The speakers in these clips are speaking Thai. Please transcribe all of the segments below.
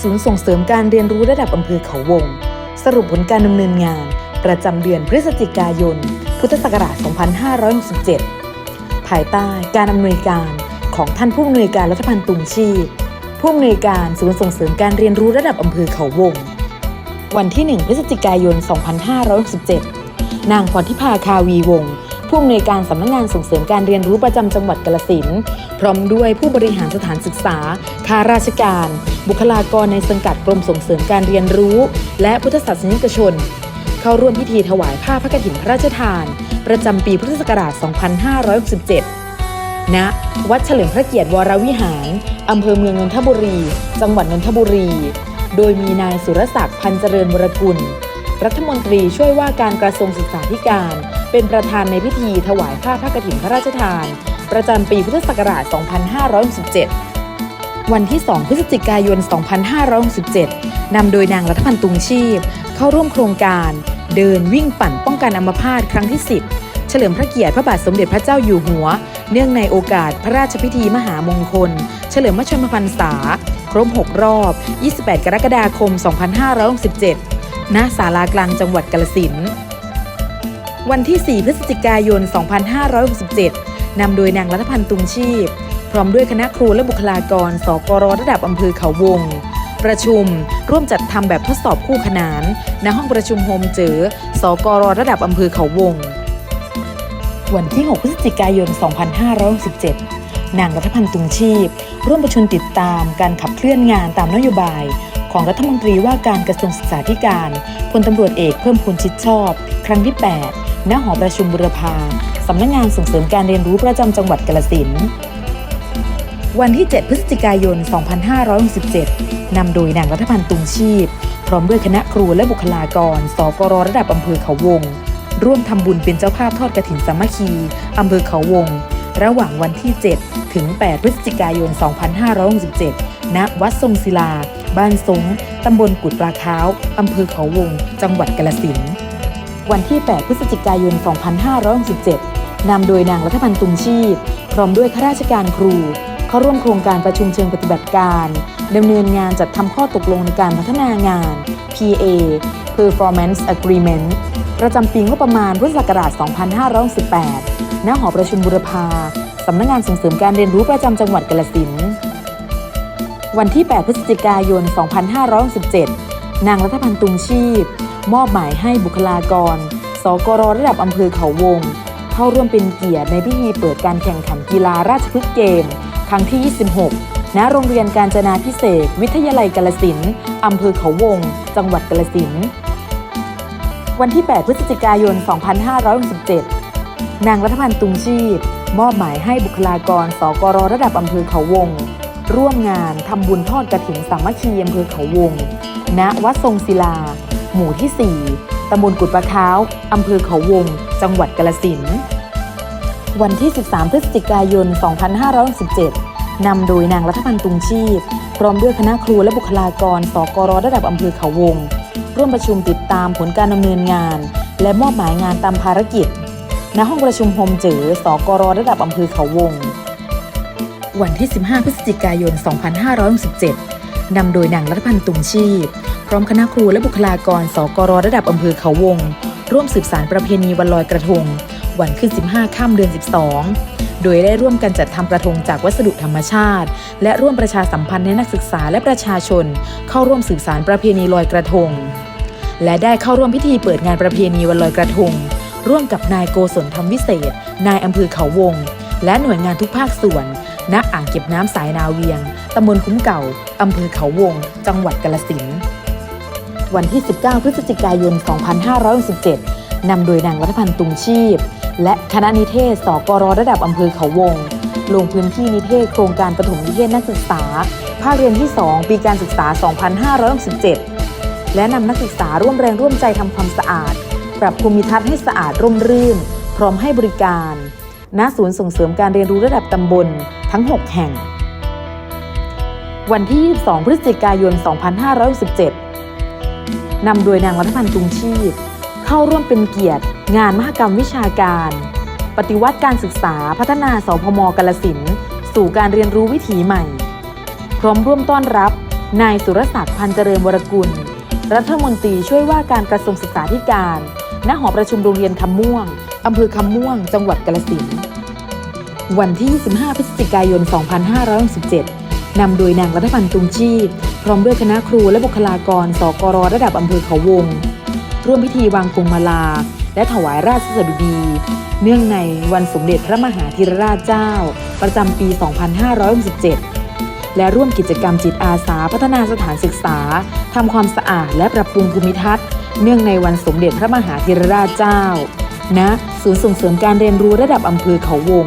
ศูนย์ส่งเสริมการเรียนรู้ระดับอำเภอเขาวง สรุปผลการดำเนินงาน ประจำเดือนพฤศจิกายน พุทธศักราช 2567 ภายใต้การอำนวยการของท่านผู้อำนวยการรัฐพันธ์ตุงชีพผู้อำนวยการศูนย์ส่งเสริมการเรียนรู้ระดับอำเภอเขาวง วันที่ 1 พฤศจิกายน 2567 นางพรทิพาคาวีวงศ์ ผู้อำนวยการสำนักงานส่งเสริมการเรียนรู้ประจำจังหวัดกาฬสินพร้อมด้วยผู้บริหารสถานศึกษาข้าราชการ บุคลากรในสังกัดกรมส่งเสริมการเรียนรู้ และพุทธศาสนิกชน เข้าร่วมพิธีถวายผ้าพระกฐินพระราชทาน ประจำปีพุทธศักราช 2567 ณ วัดเฉลิมพระเกียรติวรวิหาร อำเภอเมืองนนทบุรี จังหวัดนนทบุรี โดยมีนายสุรศักดิ์พันเจริญวรกุล รัฐมนตรีช่วยว่าการกระทรวงศึกษาธิการ เป็นประธานในพิธีถวายผ้าพระกฐินพระราชทาน ประจำปีพุทธศักราช 2567 วันที่ 2 พฤศจิกายน 2567 นำโดยนางรัฐพันธ์ตุงชีพ เข้าร่วมโครงการ เดินวิ่งปั่นป้องกันอัมพาตครั้งที่ 10 เฉลิมพระเกียรติพระบาทสมเด็จพระเจ้าอยู่หัว เนื่องในโอกาสพระราชพิธีมหามงคล เฉลิมพระชนมพรรษา ครบ 6 รอบ 28 กรกฎาคม 2567ณศาลากลางจังหวัดกาฬสินธุ์ วันที่ 4 พฤศจิกายน 2567 นำโดยนางรัฐพันธ์ตุงชีพ พร้อมด้วยคณะครูและบุคลากร สกรระดับอำเภอเขาวง ประชุม ร่วมจัดทำแบบทดสอบคู่ขนาน ณ ห้องประชุมโฮมเจอ สกรระดับอำเภอเขาวง วันที่ 6 พฤศจิกายน 2567 นางรัฐพันธ์ตุงชีพ ร่วมประชุมติดตามการขับเคลื่อนงานตามนโยบายของรัฐมนตรีว่าการกระทรวงศึกษาธิการพลตำรวจเอกเพิ่มพูนชิดชอบ ครั้งที่ 8 ณหอประชุมบุรพาสำนักงงานส่งเสริมการเรียนรู้ประจำจังหวัดกาฬสินวันที่ 7 พฤศจิกายน 2567 นำโดยนางรัฐพันธ์ตุงชีพ พร้อมด้วยคณะครูและบุคลากร สกรระดับอำเภอเขาวง ร่วมทำบุญเป็นเจ้าภาพทอดกระถินสามัคคีอำเภอเขาวง ระหว่างวันที่ 7 ถึง 8 พฤศจิกายน 2567 ณ วัดทรงศิลา บ้านสงตำบลกุดปลาค้าวอำเภอเขาวง จังหวัดกาฬสินธุ์ วันที่ 8 พฤศจิกายน 2567 นำโดยนางรัฐพันธ์ตุงชีพ พร้อมด้วยข้าราชการครู เข้าร่วมโครงการประชุมเชิงปฏิบัติการดำเนินงานจัดทำข้อตกลงในการพัฒนางาน PA Performance Agreement ประจำปีงบประมาณพุทธศักราช 2518 ณ หอประชุมบุรพา สำนักงานส่งเสริมการเรียนรู้ประจำจังหวัดกาฬสินธุ์วันที่ 8 พฤศจิกายน 2517 นางรัฐพันธ์ตุงชีพ มอบหมายให้บุคลากร สกรระดับอำเภอเขาวง เข้าร่วมเป็นเกียรติในพิธีเปิดการแข่งขันกีฬาราชพฤกษ์เกม ครั้งที่ 26 ณ โรงเรียนการจนาพิเศษ วิทยาลัยกาลสินอำเภอเขาวง จังหวัดกาลสินวันที่ 8 พฤศจิกายน 2567 นางรัฐพันธ์ตุงชีพ มอบหมายให้บุคลากร สกรระดับอำเภอเขาวง ร่วมงานทำบุญทอดกระถิ่นสามัคคีอำเภอเขาวง ณ วัดทรงศิลา หมู่ที่ 4ตำบลกุดปะค้าวอำเภอเขาวง จังหวัดกาฬสินวันที่ 13 พฤศจิกายน 2517นำโดยนางรัฐพันธ์ตุงชีพ พร้อมด้วยคณะครูและบุคลากรสกรระดับอำเภอเขาวง ร่วมประชุมติดตามผลการดำเนินงาน และมอบหมายงานตามภารกิจ ณ ห้องประชุมโฮมเจอสกรระดับอำเภอเขาวง วันที่ 15 พฤศจิกายน 2567นำโดยนางรัฐพันธ์ตุงชีพ พร้อมคณะครูและบุคลากร สกรระดับอำเภอเขาวง ร่วมสืบสารประเพณีวันลอยกระทง วันขึ้น 15ค่ำเดือน 12 โดยได้ร่วมกันจัดทำกระทงจากวัสดุธรรมชาติ และร่วมประชาสัมพันธ์ให้นักศึกษาและประชาชน เข้าร่วมสืบสารประเพณีลอยกระทง และได้เข้าร่วมพิธีเปิดงานประเพณีวันลอยกระทง ร่วมกับนายโกศลธรรมวิเศษ นายอำเภอเขาวง และหน่วยงานทุกภาคส่วนณอ่างเก็บน้ำสายนาเวียง ตำบลคุ้มเก่า อำเภอเขาวง จังหวัดกาฬสินธุ์ วันที่ 19 พฤศจิกายน 2567นำโดยนางรัฐพันธ์ตุงชีพ และคณะนิเทศสกรระดับอำเภอเขาวง ลงพื้นที่นิเทศโครงการปฐมนิเทศนักศึกษา ภาคเรียนที่ 2 ปีการศึกษา 2567 และนำนักศึกษาร่วมแรงร่วมใจทำความสะอาด ปรับภูมิทัศน์ให้สะอาดร่มรื่น พร้อมให้บริการณศูนย์ส่งเสริมการเรียนรู้ระดับตำบลทั้ง 6 แห่ง วันที่ 22 พฤศจิกายน 2517 นำโดยนางรัฐพันธ์ตุงชีพ เข้าร่วมเป็นเกียรติ งานมหกรรมวิชาการ ปฏิวัติการศึกษาพัฒนาสพมกาลสินสู่การเรียนรู้วิถีใหม่ พร้อมร่วมต้อนรับ นายสุรศักดิ์พันเจริญวรกุล รัฐมนตรีช่วยว่าการกระทรวงศึกษาธิการ ณ หอประชุมโรงเรียนคำม่วงอำเภอคำม่วง จังหวัดกาฬสินวันที่ 25 พฤศจิกายน 2567นำโดยนางรัฐพันธ์ตุงชีพ พร้อมด้วยคณะครูและบุคลากรสกรระดับอำเภอเขาวง ร่วมพิธีวางพวงมาลา และถวายราชสดุดี เนื่องในวันสมเด็จพระมหาธีรราชเจ้า ประจำปี 2567 และร่วมกิจกรรมจิตอาสาพัฒนาสถานศึกษาทำความสะอาดและปรับปรุงภูมิทัศน์ เนื่องในวันสมเด็จพระมหาธีรราชเจ้าณศูนย์ส่งเสริมการเรียนรู้ระดับอำเภอเขาวง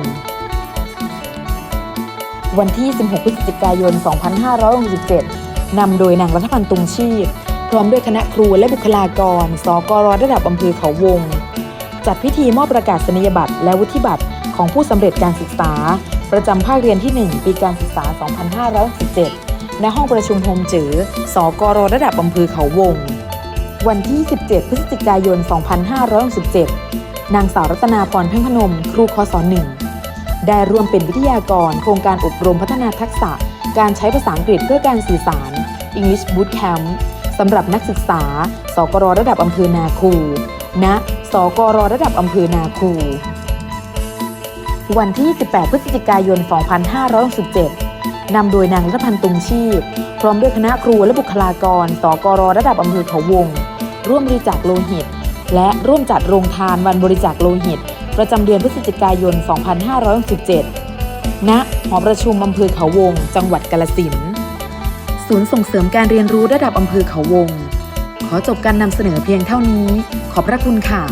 วันที่ 16 พฤศจิกายน 2567 นำโดยนางรัฐพันธ์ตุงชีพ พร้อมด้วยคณะครูและบุคลากร สกรระดับอำเภอเขาวง จัดพิธีมอบประกาศนียบัตรและวุฒิบัตรของผู้สำเร็จการศึกษา ประจำภาคเรียนที่ 1 ปีการศึกษา 2567 ณ ห้องประชุมโฮมจือ สกรระดับอำเภอเขาวง วันที่ 17 พฤศจิกายน 2567 นางสาวรัตนาพรเพ่งพนม ครูคศหนึ่ง ได้ร่วมเป็นวิทยากร โครงการอบรมพัฒนาทักษะ การใช้ภาษาอังกฤษเพื่อการสื่อสาร English Bootcamp สำหรับนักศึกษา สกรระดับอำเภอนาคูณสกรระดับอำเภอนาคู วันที่ 18 พฤศจิกายน 2567นำโดยนางรัฐพันธ์ตุงชีพ พร้อมด้วยคณะครูและบุคลากร สกรระดับอำเภอเขาวง ร่วมบริจาคโลหิต และร่วมจัดโรงทานวันบริจาคโลหิต ประจำเดือนพฤศจิกายน 2567 ณ หอประชุมอำเภอเขาวง จังหวัดกาลสิน ศูนย์ส่งเสริมการเรียนรู้ระดับอำเภอเขาวง ขอจบการนำเสนอเพียงเท่านี้ ขอบพระคุณค่ะ